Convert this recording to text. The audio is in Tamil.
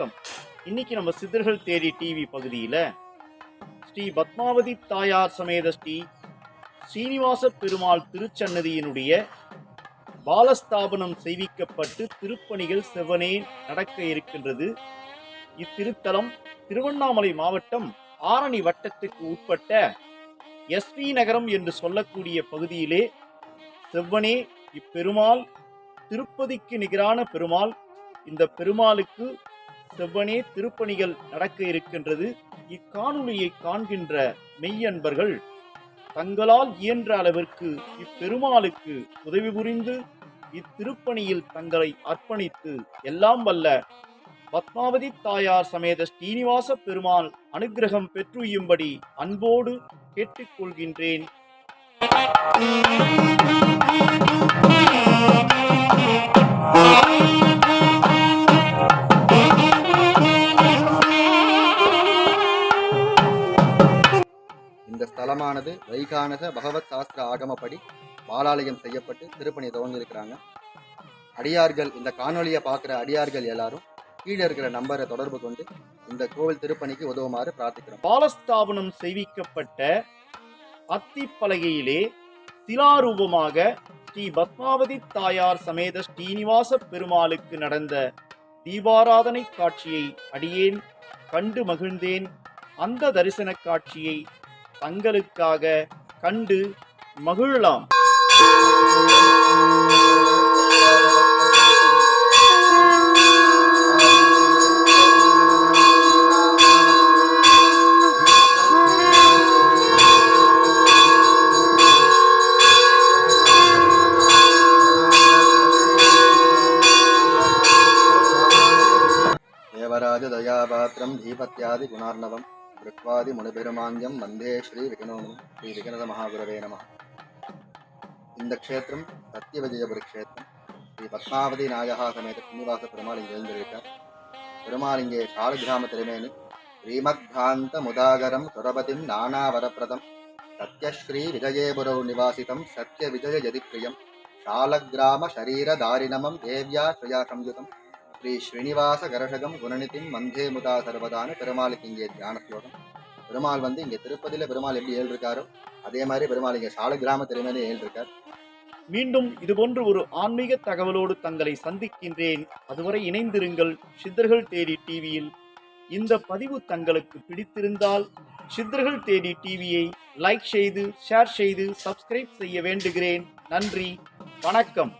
வணக்கம். இன்னைக்கு நம்ம சித்தர்கள் தேடி டிவி பகுதியில் ஸ்ரீ பத்மாவதி தாயார் சமேத ஸ்ரீ ஸ்ரீனிவாச பெருமாள் திருச்சன்னதியினுடைய பாலஸ்தாபனம் செய்விக்கப்பட்டு திருப்பணிகள் செவ்வனே நடக்க இருக்கின்றது. இத்திருத்தலம் திருவண்ணாமலை மாவட்டம் ஆரணி வட்டத்துக்கு உட்பட்ட எஸ்வி நகரம் என்று சொல்லக்கூடிய பகுதியிலே செவ்வனே இப்பெருமாள் திருப்பதிக்கு நிகரான பெருமாள் இந்த பெருமாளுக்கு செவ்வனே திருப்பணிகள் நடக்க இருக்கின்றது. இக்காணொலியை காண்கின்ற மெய்யன்பர்கள் தங்களால் இயன்ற அளவிற்கு இப்பெருமாளுக்கு உதவி புரிந்து இத்திருப்பணியில் தங்களை அர்ப்பணித்து எல்லாம் வல்ல பத்மாவதி தாயார் சமேத ஸ்ரீனிவாச பெருமாள் அனுக்கிரகம் பெற்றுயும்படி அன்போடு கேட்டுக்கொள்கின்றேன். இந்த ஸ்தலமானது வைகானக பகவத் சாஸ்திர ஆகமப்படி பாலாலயம் செய்யப்பட்டு திருப்பணி துவங்கியிருக்கிறாங்க. அடியார்கள் இந்த காணொலியை பார்க்குற அடியார்கள் எல்லாரும் கீழே இருக்கிற நம்பரை தொடர்பு கொண்டு இந்த கோவில் திருப்பணிக்கு உதவுமாறு பிரார்த்திக்கிறோம். பாலஸ்தாபனம் செய்விக்கப்பட்ட அத்திப்பலகையிலே சிலாரூபமாக ஸ்ரீ பத்மாவதி தாயார் சமேத ஸ்ரீனிவாச பெருமாளுக்கு நடந்த தீபாராதனை காட்சியை அடியேன் கண்டு மகிழ்ந்தேன். அந்த தரிசன காட்சியை தங்களுக்காக கண்டு மகிழலாம். தேவராஜ தயாபாத்திரம் தீபத்தியாதி குணார்ணவம். ருக்வாதி முனிபெருமாந்தியம் வந்தே ஸ்ரீ விகனோமி ஸ்ரீ விகனத மகாகுரவே நம இந்த க்ஷேத்திரம் சத்திய விஜயபுரி க்ஷேத்திரம் ஸ்ரீ பத்மாவதி நாயகா சமேத ஸ்ரீனிவாச பெருமாள் இங்கே எழுந்திருக்கார் பெருமாள் இங்கே சால கிராம திருமேனி ஸ்ரீமத்காந்த முதாகரம் சுரபதிம் நானாவரப்பிரதம் சத்யஸ்ரீ விஜயேபுரௌ நிவாசிதம் சத்ய விஜய ஜதிப்பிரியம் சாலகிராம சரீர தாரிணமம் தேவ்யா ஸ்ரீயா சம்யுதம் ஸ்ரீ ஸ்ரீனிவாச கரஷகம் குணநிதிம் மந்தே முதா சர்வதான பெருமாளுக்கு இங்கே தியான ஸ்லோகம் பெருமாள் வந்து இங்கே திருப்பதியில் பெருமாள் எப்படி ஏழு இருக்காரோ அதே மாதிரி பெருமாள் இங்கே சால கிராம திருமேனி ஏழு இருக்கார் மீண்டும் இதுபோன்று ஒரு ஆன்மீக தகவலோடு தங்களை சந்திக்கின்றேன். அதுவரை இணைந்திருங்கள் சித்தர்கள் தேடி டிவியில். இந்த பதிவு தங்களுக்கு பிடித்திருந்தால் சித்தர்கள் தேடி டிவியை லைக் செய்து ஷேர் செய்து சப்ஸ்கிரைப் செய்ய வேண்டுகிறேன். நன்றி வணக்கம்.